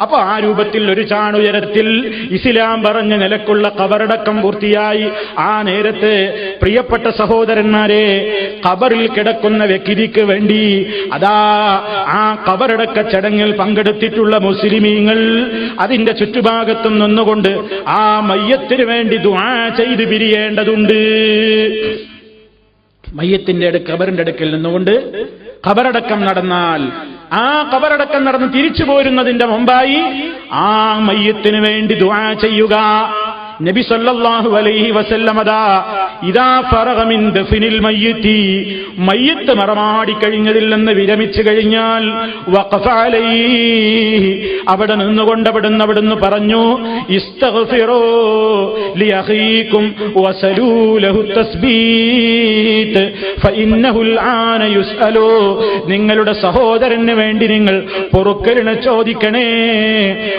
അപ്പൊ ആ രൂപത്തിൽ ഒരു ചാണുയരത്തിൽ ഇസ്ലാം പറഞ്ഞ നിലക്കുള്ള കബറടക്കം പൂർത്തിയായി. ആ നേരത്ത് പ്രിയപ്പെട്ട സഹോദരന്മാരെ കബറിൽ കിടക്കുന്ന വ്യക്തിക്ക് വേണ്ടി അതാ ആ കബറടക്ക ചടങ്ങിൽ പങ്കെടുത്തിട്ടുള്ള മുസ്ലിമീങ്ങൾ അതിന്റെ ചുറ്റുഭാഗത്തും നിന്നുകൊണ്ട് ആ മയ്യത്തിന് വേണ്ടി ദുആ ചെയ്ത് പിരിയേണ്ടതുണ്ട്. മയ്യത്തിന്റെ അടുക്ക് ഖബറിന്റെ അടുക്കൽ നിന്നുകൊണ്ട് കബറടക്കം നടന്നാൽ ആ കബറടക്കം നടന്ന് തിരിച്ചു പോരുന്നതിന്റെ മുമ്പായി ആ മയ്യത്തിന് വേണ്ടി ദുആ ചെയ്യുക. നബി സല്ലല്ലാഹു അലൈഹി വസല്ലമദാ ഇതാ ഫറഹമിൻ ദഫിനിൽ മയ്യത്തി. മയ്യത്ത് മറമാടി കഴിഞ്ഞതിൽ നിന്ന് വിരമിച്ചു കഴിഞ്ഞാൽ അവിടെ നിന്നുകൊണ്ട് അവിടുന്ന് അവിടുന്ന് പറഞ്ഞു ആന ലിയഹീക്കും നിങ്ങളുടെ സഹോദരന് വേണ്ടി നിങ്ങൾ പൊറുക്കലിനെ ചോദിക്കണേ.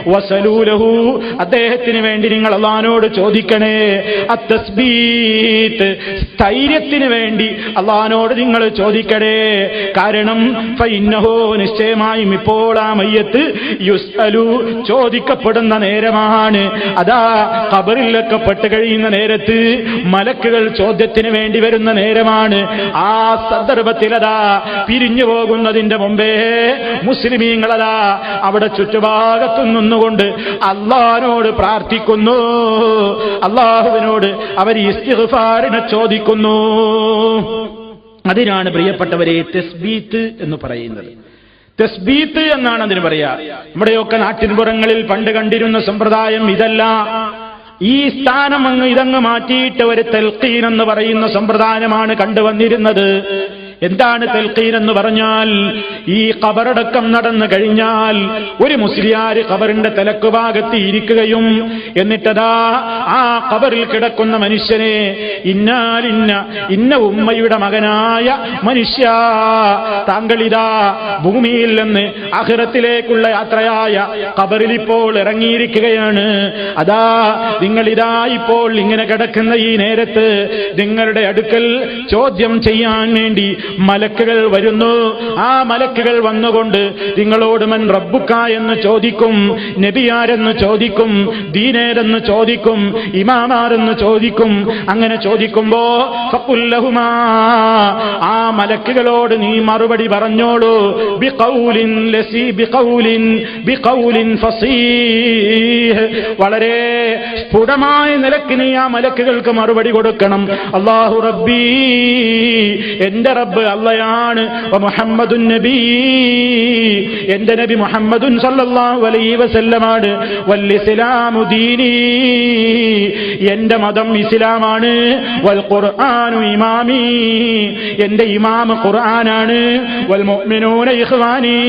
വസലൂലഹു. അദ്ദേഹത്തിന് വേണ്ടി നിങ്ങൾ അള്ളഹാനോട് ചോദിക്കണേ. അത്തസ്ബീത് സ്ഥൈര്യത്തിന് വേണ്ടി അള്ളഹാനോട് നിങ്ങൾ ചോദിക്കടേ. കാരണം ഫൈന്നഹോ നിശ്ചയമായും ഇപ്പോൾ ആ മയ്യത്ത് യുസ്അലു ചോദിക്കപ്പെടുന്ന നേരമാണ്. അതാ കബറിലൊക്കെ പെട്ട് കഴിയുന്ന നേരത്ത് മലക്കുകൾ ചോദ്യത്തിന് വേണ്ടി വരുന്ന നേരമാണ്. ആ സന്ദർഭത്തിൽ അതാ പിരിഞ്ഞു പോകുന്നതിന്റെ മുമ്പേ മുസ്ലിമീങ്ങളതാ അവിടെ ചുറ്റുഭാഗത്തു നിന്നുകൊണ്ട് അള്ളഹാനോട് പ്രാർത്ഥിക്കുന്നു. അള്ളാഹുവിനോട് അവർ ഇസ്തിഗ്ഫാറിനെ ചോദിക്കുന്നു? അതിനാണ് പ്രിയപ്പെട്ടവരെ തെസ്ബീത്ത് എന്ന് പറയുന്നത്. തെസ്ബീത്ത് എന്നാണ് അതിന് പറയാ. നമ്മുടെയൊക്കെ നാട്ടിൻപുറങ്ങളിൽ പണ്ട് കണ്ടിരുന്ന സമ്പ്രദായം ഇതല്ല. ഈ സ്ഥാനം അങ്ങ് ഇതങ്ങ് മാറ്റിയിട്ട് ഒരു തെൽക്കീൻ എന്ന് പറയുന്ന സമ്പ്രദായമാണ് കണ്ടുവന്നിരുന്നത്. എന്താണ് തെൽക്കീൻ എന്ന് പറഞ്ഞാൽ ഈ കബറടക്കം നടന്നു കഴിഞ്ഞാൽ ഒരു മുസ്ലിയാര് കബറിന്റെ തലക്കുഭാഗത്ത് ഇരിക്കുകയും എന്നിട്ടതാ ആ കബറിൽ കിടക്കുന്ന മനുഷ്യനെ ഇന്നാലിന്ന ഇന്ന ഉമ്മയുടെ മകനായ മനുഷ്യ താങ്കളിതാ ഭൂമിയിൽ നിന്ന് അഹിറത്തിലേക്കുള്ള യാത്രയായ കബറിൽ ഇപ്പോൾ ഇറങ്ങിയിരിക്കുകയാണ്. അതാ നിങ്ങളിതാ ഇപ്പോൾ ഇങ്ങനെ കിടക്കുന്ന ഈ നേരത്ത് നിങ്ങളുടെ അടുക്കൽ ചോദ്യം ചെയ്യാൻ വേണ്ടി മലക്കുകൾ വരുന്നു. ആ മലക്കുകൾ വന്നുകൊണ്ട് നിങ്ങളോട് മൻ റബ്ബുക്ക എന്ന് ചോദിക്കും നബിയാരെന്ന് ചോദിക്കും ദീനേരെന്ന് ചോദിക്കും ഇമാമാരെന്ന് ചോദിക്കും. അങ്ങനെ ചോദിക്കുമ്പോ ആ മലക്കുകളോട് നീ മറുപടി പറഞ്ഞോളൂ. വളരെ സ്ഫുടമായ നിലയ്ക്ക് നീ ആ മലക്കുകൾക്ക് മറുപടി കൊടുക്കണം. അള്ളാഹു റബ്ബി എന്റെ റബ്ബ് അള്ളയാണ്. മുഹമ്മദുൻ നബി. എന്റെ നബി മുഹമ്മദുൻ സല്ലല്ലാഹു അലൈഹി വസല്ലമാണ്. ഇസ്ലാമു ദീനി. എന്റെ മതം ഇസ്ലാമാണ്. വൽ ഖുർആനു ഇമാമി. എന്റെ ഇമാം ഖുർആനാണ്. വൽ മുഅ്മിനൂന ഇഖ്വാനി.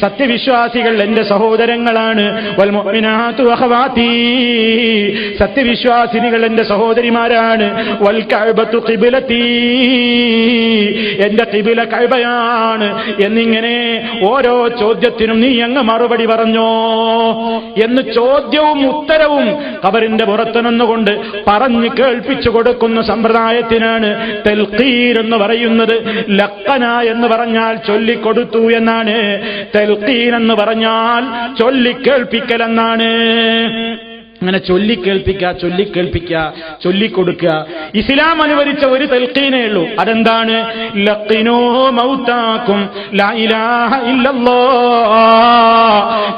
സത്യവിശ്വാസികൾ എന്റെ സഹോദരങ്ങളാണ്. വൽ മുഅ്മിനാത്തു അഖവാതി. സത്യവിശ്വാസിനികൾ എന്റെ സഹോദരിമാരാണ്. വൽ കഅബത്തു ഖിബ്ലതി. എന്റെ കിബില കൈബയാണ് എന്നിങ്ങനെ ഓരോ ചോദ്യത്തിനും നീ അങ്ങ് മറുപടി പറഞ്ഞോ? എന്ന് ചോദ്യവും ഉത്തരവും കബറിന്റെ പുറത്തു നിന്നുകൊണ്ട് പറഞ്ഞു കേൾപ്പിച്ചു കൊടുക്കുന്ന സമ്പ്രദായത്തിനാണ് തെൽക്കീർ എന്ന് പറയുന്നത്. ലക്കന എന്ന് പറഞ്ഞാൽ ചൊല്ലിക്കൊടുത്തു എന്നാണ്. തെൽക്കീൻ എന്ന് പറഞ്ഞാൽ ചൊല്ലിക്കേൾപ്പിക്കൽ എന്നാണ് അങ്ങനെ ചൊല്ലിക്കേൾപ്പിക്കുക ചൊല്ലിക്കേൾപ്പിക്കുക ചൊല്ലിക്കൊടുക്കുക. ഇസ്ലാം അനുവദിച്ച ഒരു തെൽക്കീനേ ഉള്ളൂ. അതെന്താണ്?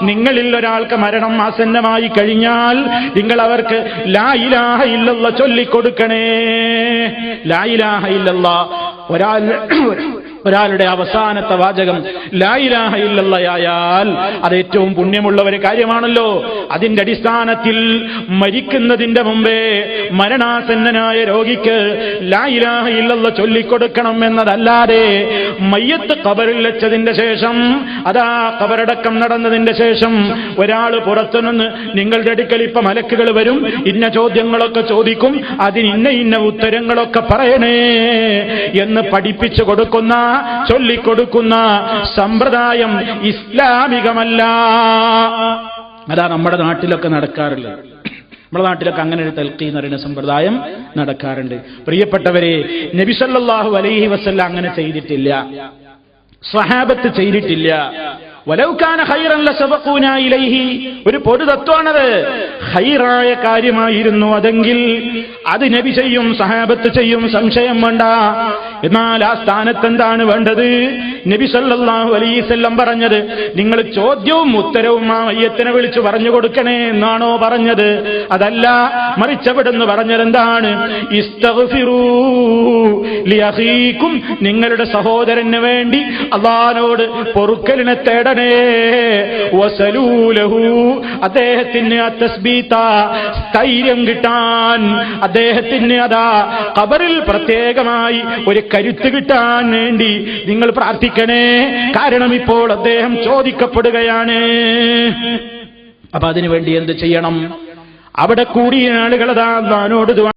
നിങ്ങളിൽ ഒരാൾക്ക് മരണം ആസന്നമായി കഴിഞ്ഞാൽ നിങ്ങൾ അവർക്ക് ലായിലാഹ ഇല്ലല്ല ചൊല്ലിക്കൊടുക്കണേ. ലായിലാഹ ഇല്ലല്ല ഒരാൾ ഒരാളുടെ അവസാനത്തെ വാചകം ലായിലാഹ അത് ഏറ്റവും പുണ്യമുള്ള ഒരു കാര്യമാണല്ലോ. അതിന്റെ അടിസ്ഥാനത്തിൽ മരിക്കുന്നതിന്റെ മുമ്പേ മരണാസന്നനായ രോഗിക്ക് ലായിലാഹ ചൊല്ലിക്കൊടുക്കണം എന്നതല്ലാതെ മയ്യത്ത് കബറിൽ വെച്ചതിന്റെ ശേഷം അതാ കബറടക്കം നടന്നതിന്റെ ശേഷം ഒരാൾ പുറത്തുനിന്ന് നിങ്ങളുടെ അടുക്കൽ ഇപ്പൊ മലക്കുകൾ വരും ഇന്ന ചോദ്യങ്ങളൊക്കെ ചോദിക്കും അതിന് ഇന്ന ഇന്ന ഉത്തരങ്ങളൊക്കെ പറയണേ എന്ന് പഠിപ്പിച്ചു കൊടുക്കുന്ന ചൊല്ലിക്കൊടുക്കുന്ന സമ്പ്രദായം ഇസ്ലാമികമല്ല. അതാ നമ്മുടെ നാട്ടിലൊക്കെ നടക്കാറുള്ളത് നമ്മുടെ നാട്ടിലൊക്കെ അങ്ങനെ ഒരു തൽക്കി എന്ന് പറയുന്ന സമ്പ്രദായം നടക്കാറുണ്ട്. പ്രിയപ്പെട്ടവരെ നബിസല്ലാഹു അലൈഹി വസല്ല അങ്ങനെ ചെയ്തിട്ടില്ല. സ്വഹാബത്ത് ചെയ്തിട്ടില്ല. വലൗക്കാന ഹൈറല്ല ശബക്കൂനായി ഒരു പൊതു തത്വമാണത് ഹൈറായ കാര്യമായിരുന്നു അതെങ്കിൽ അത് നബി ചെയ്യും സഹാബത്ത് ചെയ്യും സംശയം വേണ്ട. എന്നാൽ ആ സ്ഥാനത്ത് എന്താണ് വേണ്ടത്? നബി സല്ലാഹു അലൈസല്ലം പറഞ്ഞത് നിങ്ങൾ ചോദ്യവും ഉത്തരവും ആ മയ്യത്തിനെ വിളിച്ചു പറഞ്ഞു കൊടുക്കണേ എന്നാണോ പറഞ്ഞത്. അതല്ല മറിച്ചവിടുന്ന് പറഞ്ഞതെന്താണ് ഇസ്തഫിറൂക്കും നിങ്ങളുടെ സഹോദരന് വേണ്ടി അള്ളഹാനോട് പൊറുക്കലിനെ തേടണേ അദ്ദേഹത്തിന് ആ തസ്ബീത്ത സ്ഥൈര്യം കിട്ടാൻ അദ്ദേഹത്തിന് അതാ കബറിൽ പ്രത്യേകമായി ഒരു കരുത്ത് കിട്ടാൻ വേണ്ടി നിങ്ങൾ പ്രാർത്ഥിക്കണേ. കാരണം ഇപ്പോൾ അദ്ദേഹം ചോദിക്കപ്പെടുകയാണ്. അപ്പൊ അതിനുവേണ്ടി എന്ത് ചെയ്യണം? അവിടെ കൂടിയ ആളുകൾ അതാ ദുആ